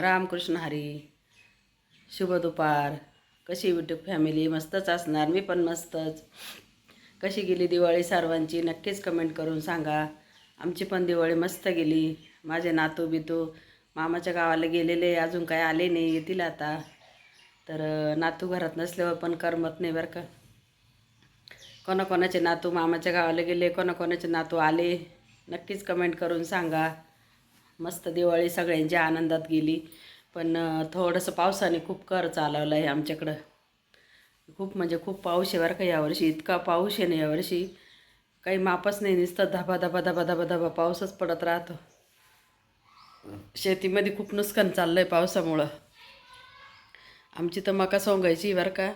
रामकृष्ण हरी शुभ दुपार. कशी यूट्यूब फॅमिली मस्तच असणार. मी पण मस्तच. कशी गेली दिवाळी सर्वांची? नक्कीच कमेंट करून सांगा. आमची पण दिवाळी मस्त गेली. माझे नातू बितू मामाच्या गावाला गेलेले अजून काय आले नाही येतील आता. तर नातू घरात नसल्यावर पण करमत नाही बरं का. कोणाकोणाचे नातू मामाच्या गावाला गेले कोणाकोणाचे नातू आले? नक्कीच कमेंट करून सांगा. मस्त दिवाळी सगळ्यांची आनंदात गेली. पण थोडंसं पावसाने खूप कर चालवलं आहे आमच्याकडं. खूप म्हणजे खूप पाऊस आहे बरं का यावर्षी इतका पाऊस आहे ना यावर्षी काही मापच नाही नुसतं धबा धबा धबा धबा धबा पाऊसच पडत राहतो. शेतीमध्ये खूप नुकसान चाललं आहे पावसामुळं. आमची तर मका सोंगायची बरं का.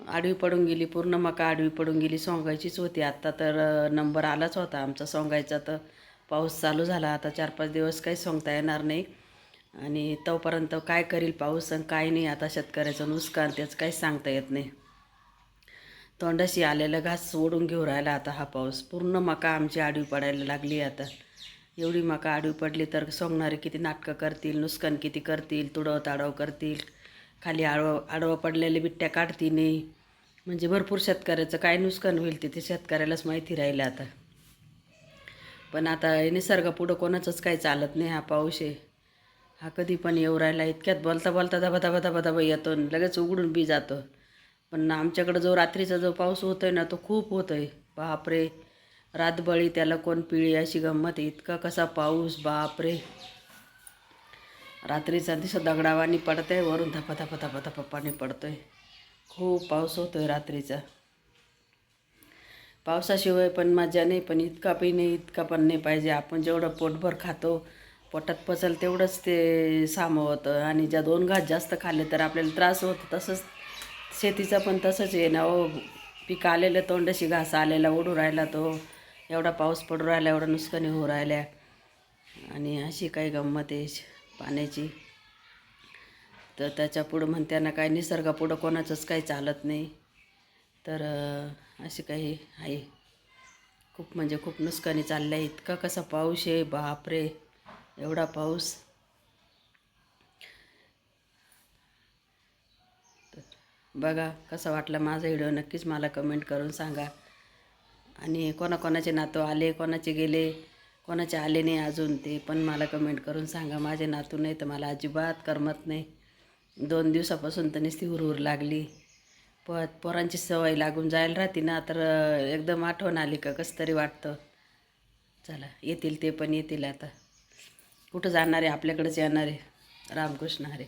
आडवी पडून गेली पूर्ण मका आडवी पडून गेली सोंगायचीच होती. आत्ता तर नंबर आलाच होता आमचा सोंगायचा तर. पाऊस चालू झाला. आता चार पाच दिवस काही सोंगता येणार नाही. आणि तोपर्यंत काय करील पाऊस आणि काय नाही आता शेतकऱ्याचं नुकसान त्याचं काही सांगता येत नाही. तोंडाशी आलेलं घास ओढून घेऊ राहिला आता हा पाऊस. पूर्ण मका आमची आडवी पडायला लागली आता. एवढी मका आडवी पडली तर सोंगणारे किती नाटकं करतील नुकसान किती करतील तुडव ताडव करतील. खाली आडवं आडवं पडलेले बिट्ट्या काढतील नाही. म्हणजे भरपूर शेतकऱ्याचं काय नुकसान होईल तिथे शेतकऱ्यालाच माहिती राहिलं आता. पण आता हे निसर्गापुढं कोणाचंच काही चालत नाही हा पाऊस आहे. हा कधी पण येऊ राहिला इतक्यात बोलता बोलता दबा धबधबा येतो आणि लगेच उघडून बी जातो. पण आमच्याकडं जो रात्रीचा जो पाऊस होतो आहे ना तो खूप होतो आहे बापरे! रातबळी त्याला कोण पिळी अशी गंमत इतका कसा पाऊस बापरे! रात्रीचा दिसं दगडावानी पडतंय वरून धपा धपा धपा धपा पाणी पडतंय. खूप पाऊस होतोय रात्रीचा. पावसाशिवाय पण मजा नाही पण इतका पिणे नाही इतका पण नाही पाहिजे. आपण जेवढं पोटभर खातो पोटात पचल तेवढंच ते सामावतं आणि ज्या दोन घास जास्त खाल्ले तर आपल्याला त्रास होतो. तसंच शेतीचं पण तसंच आहे ना हो. पीक आलेलं तोंडाशी घास आलेला ओढू राहिला तो. एवढा पाऊस पडू राहिला एवढा नुकसानी होऊ राहिल्या. आणि अशी काही गंमत आहे पाण्याची. तर त्याच्या पुढं म्हणताना काय निसर्गापुढं कोणाचंच काही चालत नाही. तर अशी काही आहे. खूप म्हणजे खूप नुकसानी चाललं आहे इतका कसा पाऊस आहे बापरे! एवढा पाऊस. बघा कसा वाटला माझा व्हिडिओ. नक्कीच मला कमेंट करून सांगा. आणि कोणाकोणाचे नातू आले कोणाचे गेले कोणाचे आले नाही अजून ते पण मला कमेंट करून सांगा. माझे नातू नाही तर मला अजिबात करमत नाही. दोन दिवसापासून तर नुसती हुरहुर लागली. प पोरांची सवय लागून जायला राहते ना तर एकदम आठवण आली का कसं तरी वाटतं. चला येतील ते पण येतील आता. कुठं जाणार? आहे आपल्याकडेच येणार. आहे रामकृष्ण हरे.